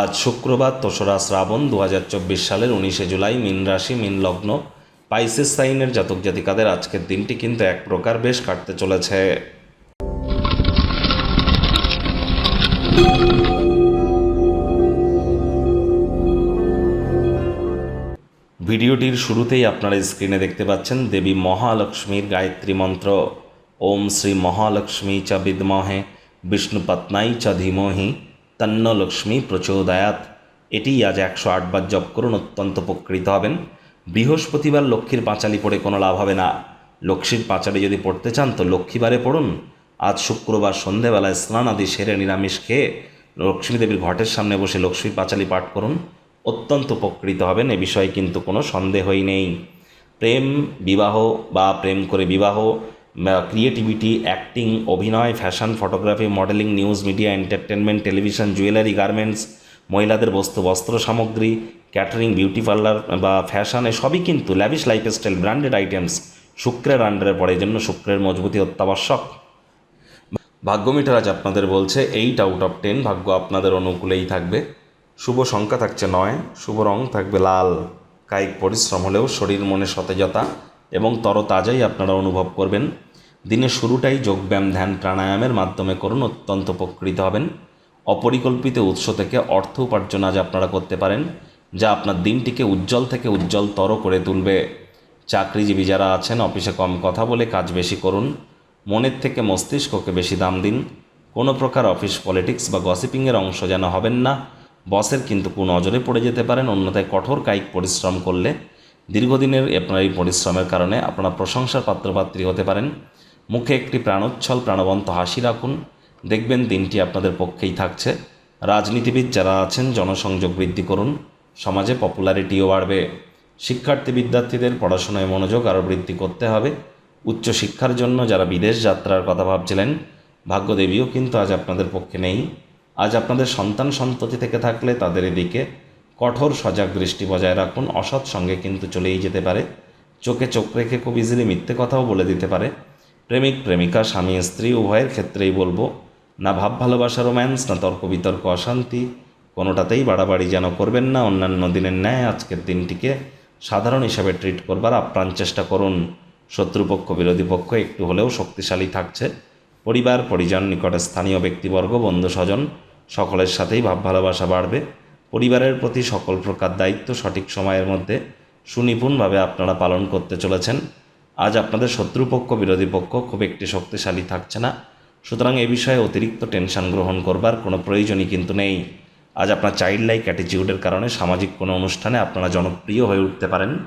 আজ শুক্রবার তোসরা শ্রাবণ দু হাজার চব্বিশ সালের উনিশে জুলাই মিন রাশি, মিন লগ্ন। পাইসেস সাইনের জাতক জাতিকাদের আজকের দিনটি কিন্তু এক প্রকার বেশ কাটতে চলেছে। ভিডিওটির শুরুতেই আপনারা স্ক্রিনে দেখতে পাচ্ছেন দেবী মহালক্ষ্মীর গায়ত্রী মন্ত্র। ওম শ্রী মহালক্ষ্মী চ বিদ্মহে বিষ্ণুপত্নাই চ ধীমহি। তন্ন লক্ষ্মী প্রচোদয়াত। এটি আজ একশো আটবার জপ করুন, অত্যন্ত উপকৃত হবেন। বৃহস্পতিবার লক্ষ্মীর পাঁচালি পড়ে কোনো লাভ হবে না। লক্ষ্মীর পাঁচালি যদি পড়তে চান, তো লক্ষ্মীবারে পড়ুন। আজ শুক্রবার সন্ধেবেলায় স্নান আদি সেরে নিরামিষ খেয়ে লক্ষ্মী দেবীর ঘটের সামনে বসে লক্ষ্মীর পাঁচালি পাঠ করুন। অত্যন্ত উপকৃত হবেন, এ বিষয়ে কিন্তু কোনো সন্দেহই নেই। প্রেম বিবাহ বা প্রেম করে বিবাহ ক্রিয়েটিভিটি অ্যাক্টিং অভিনয় fashion photography modelling news media entertainment television jewellery garments মহিলাদের বস্তু, বস্ত্র সামগ্রী ক্যাটারিং বিউটি পার্লার বা ফ্যাশন সবই কিন্তু ল্যাভিশ লাইফস্টাইল ব্র্যান্ডেড আইটেমস শুক্রের আন্ডারে পড়ে। জন্য শুক্রের মজবুতি অত্যাবশ্যক। ভাগ্য মিটার আজ আপনাদের বলছে এইট আউট অফ টেন ভাগ্য আপনাদের অনুকূলেই থাকবে। শুভ সংখ্যা থাকছে নয়, শুভ রং থাকবে লাল। কায়িক পরিশ্রম হলেও শরীর মনে সতেজতা এবং তরতাজাই আপনারা অনুভব করবেন। দিনের শুরুটাই যোগব্যায়াম, ধ্যান, প্রাণায়ামের মাধ্যমে করুন, অত্যন্ত উপকৃত হবেন। অপরিকল্পিত উৎস থেকে অর্থ উপার্জন আজ আপনারা করতে পারেন, যা আপনার দিনটিকে উজ্জ্বল থেকে উজ্জ্বলতর করে তুলবে। চাকরিজীবী যারা আছেন, অফিসে কম কথা বলে কাজ বেশি করুন, মনের থেকে মস্তিষ্ককে বেশি দাম দিন। কোনো প্রকার অফিস পলিটিক্স বা গসিপিংয়ের অংশ যেন হবেন না। বসের কিন্তু কোন নজরে পড়ে যেতে পারেন, অন্যথায় কঠোর কায়িক পরিশ্রম করলে দীর্ঘদিনের আপনার এই পরিশ্রমের কারণে আপনারা প্রশংসার পাত্রপাত্রী হতে পারেন। মুখে একটি প্রাণোচ্ছল প্রাণবন্ত হাসি রাখুন। দেখবেন দিনটি আপনাদের পক্ষেই থাকছে। রাজনীতিবিদ যারা আছেন, জনসংযোগ বৃদ্ধি করুন। সমাজে পপুলারিটিও বাড়বে। শিক্ষার্থী বিদ্যার্থীদের পড়াশোনায় মনোযোগ আরও বৃদ্ধি করতে হবে। উচ্চশিক্ষার জন্য যারা বিদেশ যাত্রার কথা ভাবছিলেন, ভাগ্যদেবীও কিন্তু আজ আপনাদের পক্ষে নেই। আজ আপনাদের সন্তান সন্ততি থেকে থাকলে তাদের এদিকে কঠোর সজাগ দৃষ্টি বজায় রাখুন। অসৎ সঙ্গে কিন্তু চলেই যেতে পারে। চোখে চোখ রেখে খুব ইজিলি মিথ্যে কথাও বলে দিতে পারে। প্রেমিক, প্রেমিকা, স্বামী, স্ত্রী, উভয়ের ক্ষেত্রেই বলব, না ভাব ভালোবাসা, রোম্যান্স, না তর্ক বিতর্ক, অশান্তি, কোনোটাতেই বাড়াবাড়ি যেন করবেন না। অন্যান্য দিনের ন্যায় আজকের দিনটিকে সাধারণ হিসাবে ট্রিট করবার আপ্রাণ চেষ্টা করুন। শত্রুপক্ষ, বিরোধী পক্ষ একটু হলেও শক্তিশালী থাকছে। পরিবার, পরিজন, নিকটে স্থানীয় ব্যক্তিবর্গ, বন্ধু, স্বজন, সকলের সাথেই ভাব ভালোবাসা বাড়বে। পরিবারের প্রতি সকল প্রকার দায়িত্ব সঠিক সময়ের মধ্যে সুনিপুণভাবে আপনারা পালন করতে চলেছেন। আজ আপনাদের শত্রুপক্ষ, বিরোধী পক্ষ খুব একটি শক্তিশালী থাকছে না। সুতরাং এ বিষয়ে অতিরিক্ত টেনশন গ্রহণ করবার কোনো প্রয়োজনই কিন্তু নেই। আজ আপনার চাইল্ড লাইক অ্যাটিচিউডের কারণে সামাজিক কোনো অনুষ্ঠানে আপনারা জনপ্রিয় হয়ে উঠতে পারেন।